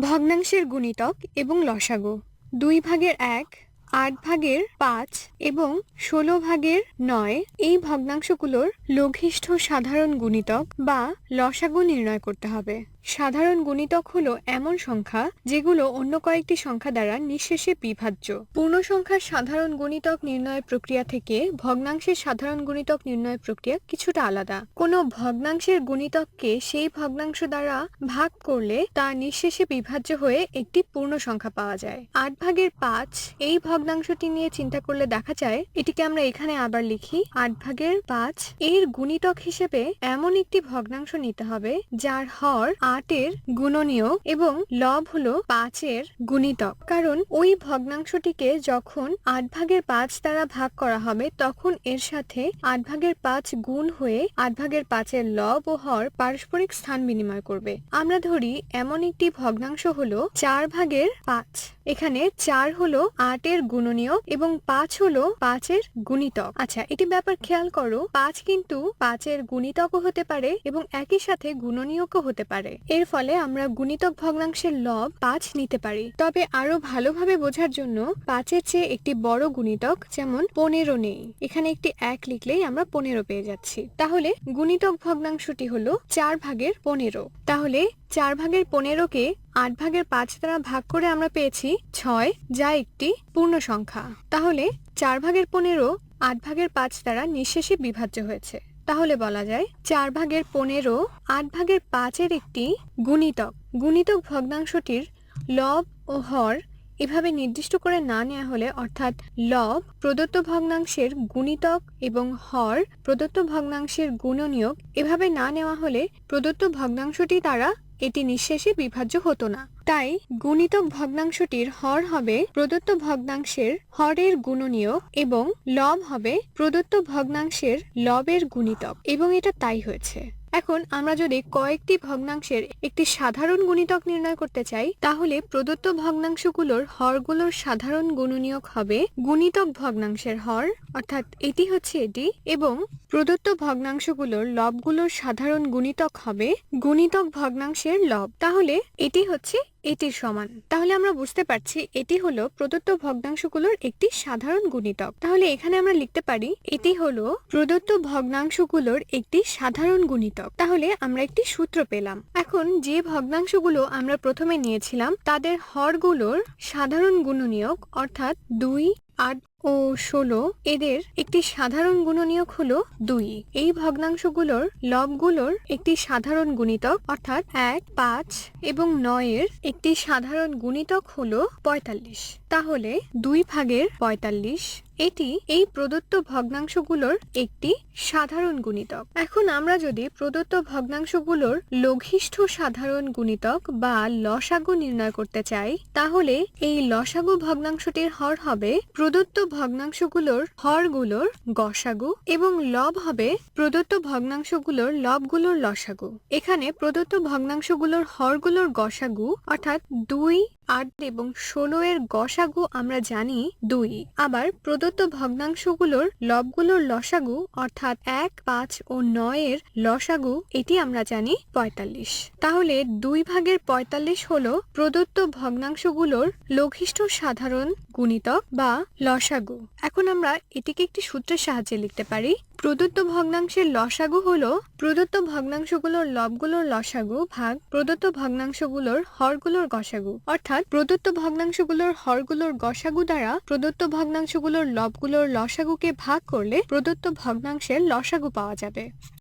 ভগ্নাংশের গুণিতক এবং লসাগু। দুই ভাগের এক, আট ভাগের পাঁচ এবং ষোলো ভাগের নয় এই ভগ্নাংশগুলোর লঘিষ্ঠ সাধারণ গুণিতক বা লসাগু নির্ণয় করতে হবে। সাধারণ গুণিতক হলো এমন সংখ্যা যেগুলো অন্য কয়েকটি সংখ্যা দ্বারা নিঃশেষে বিভাজ্য। পূর্ণ সংখ্যার সাধারণ গুণিতক নির্ণয় প্রক্রিয়া থেকে ভগ্নাংশের সাধারণ গুণিতক নির্ণয় প্রক্রিয়া কিছুটা আলাদা। কোনো ভগ্নাংশের গুণিতককে সেই ভগ্নাংশ দ্বারা ভাগ করলে তা নিঃশেষে বিভাজ্য হয়ে একটি পূর্ণ সংখ্যা পাওয়া যায়। আট ভাগের পাঁচ এই ভগ্নাংশটি নিয়ে চিন্তা করলে দেখা যায় এটিকে আমরা এখানে আবার লিখি, আট ভাগের পাঁচ এর গুণিতক হিসেবে এমন একটি ভগ্নাংশ নিতে হবে যার হর আটের গুণনীয় এবং লব হলো পাঁচের গুণিতক। কারণ ওই ভগ্নাংশটিকে যখন আট ভাগের পাঁচ দ্বারা ভাগ করা হবে, তখন এর সাথে আট ভাগের পাঁচ গুণ হয়ে আট ভাগের পাঁচের লব ও হর পারস্পরিক স্থান বিনিময় করবে। আমরা ধরি, এমন একটি ভগ্নাংশ হলো চার ভাগের পাঁচ। এখানে চার হলো আটের গুণনীয় এবং পাঁচ হলো পাঁচের গুণিতক। আচ্ছা এটি ব্যাপার খেয়াল করো, পাঁচ কিন্তু পাঁচের গুণিতকও হতে পারে এবং একই সাথে গুণনীয়কও হতে পারে। এর ফলে আমরা গুণিতক ভগ্নাংশের লব পাঁচ নিতে পারি। তবে আরও ভালোভাবে বোঝার জন্য পাঁচের চেয়ে একটি বড় গুণিতক যেমন পনেরো নেই। এখানে একটি এক লিখলেই আমরা পনেরো পেয়ে যাচ্ছি। তাহলে গুণিতক ভগ্নাংশটি হলো চার ভাগের পনেরো। তাহলে চার ভাগের পনেরোকে আট ভাগের পাঁচ দ্বারা ভাগ করে আমরা পেয়েছি ছয়, যা একটি পূর্ণ সংখ্যা। তাহলে চার ভাগের পনেরো আট ভাগের পাঁচ দ্বারা নিঃশেষে বিভাজ্য হয়েছে। তাহলে বলা যায় চার ভাগের পনেরো, আট ভাগের পাঁচের একটি গুণিতক। গুণিতক ভগ্নাংশটির লব ও হর এভাবে নির্দিষ্ট করে না নেওয়া হলে অর্থাৎ লব প্রদত্ত ভগ্নাংশের গুণিতক এবং হর প্রদত্ত ভগ্নাংশের গুণনীয়ক এভাবে না নেওয়া হলে প্রদত্ত ভগ্নাংশটি দ্বারা এটি নিঃশেষে বিভাজ্য হতো না। তাই গুণিতক ভগ্নাংশটির হর হবে প্রদত্ত ভগ্নাংশের হরের গুণনীয়ক এবং লব হবে প্রদত্ত ভগ্নাংশের লবের গুণিতক এবং এটা তাই হয়েছে। এখন আমরা যদি কয়েকটি ভগ্নাংশের একটি সাধারণ গুণিতক নির্ণয় করতে চাই, তাহলে প্রদত্ত ভগ্নাংশগুলোর হরগুলোর সাধারণ গুণনীয়ক হবে গুণিতক ভগ্নাংশের হর, অর্থাৎ এটি হচ্ছে এটি, এবং প্রদত্ত ভগ্নাংশগুলোর লবগুলোর সাধারণ গুণিতক হবে গুণিতক ভগ্নাংশের লব। তাহলে এটি হচ্ছে এটির সমান। তাহলে আমরা বুঝতে পারছি এটি হলো প্রদত্ত ভগ্নাংশগুলোর একটি সাধারণ গুণিতক। তাহলে এখানে আমরা লিখতে পারি, এটি হলো প্রদত্ত ভগ্নাংশগুলোর একটি সাধারণ গুণিতক। তাহলে আমরা একটি সূত্র পেলাম। এখন যে ভগ্নাংশগুলো আমরা প্রথমে নিয়েছিলাম, তাদের হরগুলোর সাধারণ গুণনীয়ক অর্থাৎ দুই, আট ও ষোলো, এদের একটি সাধারণ গুণনীয়ক হল দুই। এই ভগ্নাংশগুলোর লবগুলোর একটি সাধারণ গুণিতক, অর্থাৎ এক, পাঁচ এবং নয়ের একটি সাধারণ গুণিতক হল পঁয়তাল্লিশ। তাহলে দুই ভাগের পঁয়তাল্লিশ, এটি এই প্রদত্ত ভগ্নাংশগুলোর একটি সাধারণ গুণিতক। এখন আমরা যদি প্রদত্ত ভগ্নাংশগুলোর লঘিষ্ঠ সাধারণ গুণিতক বা লসাগু নির্ণয় করতে চাই, তাহলে এই লসাগু ভগ্নাংশটির হর হবে প্রদত্ত ভগ্নাংশগুলোর হরগুলোর গসাগু এবং লব হবে প্রদত্ত ভগ্নাংশগুলোর লবগুলোর লসাগু। এখানে প্রদত্ত ভগ্নাংশগুলোর হরগুলোর গসাগু, অর্থাৎ দুই আট এবং ষোলো এর গসাগু আমরা জানি দুই। আবার প্রদত্ত ভগ্নাংশগুলোর লবগুলোর লসাগু অর্থাৎ এক, পাঁচ ও নয় এর লসাগু, এটি আমরা জানি পঁয়তাল্লিশ। তাহলে দুই ভাগের পঁয়তাল্লিশ হল প্রদত্ত ভগ্নাংশগুলোর লঘিষ্ঠ সাধারণ গুণিতক বা লসাগু। এখন আমরা এটিকে একটি সূত্রের সাহায্যে লিখতে পারি। প্রদত্ত ভগ্নাংশের লসাগু হলো প্রদত্ত ভগ্নাংশগুলোর লবগুলোর লসাগু ভাগ প্রদত্ত ভগ্নাংশগুলোর হরগুলোর গসাগু। অর্থাৎ প্রদত্ত ভগ্নাংশগুলোর হরগুলোর গসাগু দ্বারা প্রদত্ত ভগ্নাংশগুলোর লবগুলোর লসাগুকে ভাগ করলে প্রদত্ত ভগ্নাংশের লসাগু পাওয়া যাবে।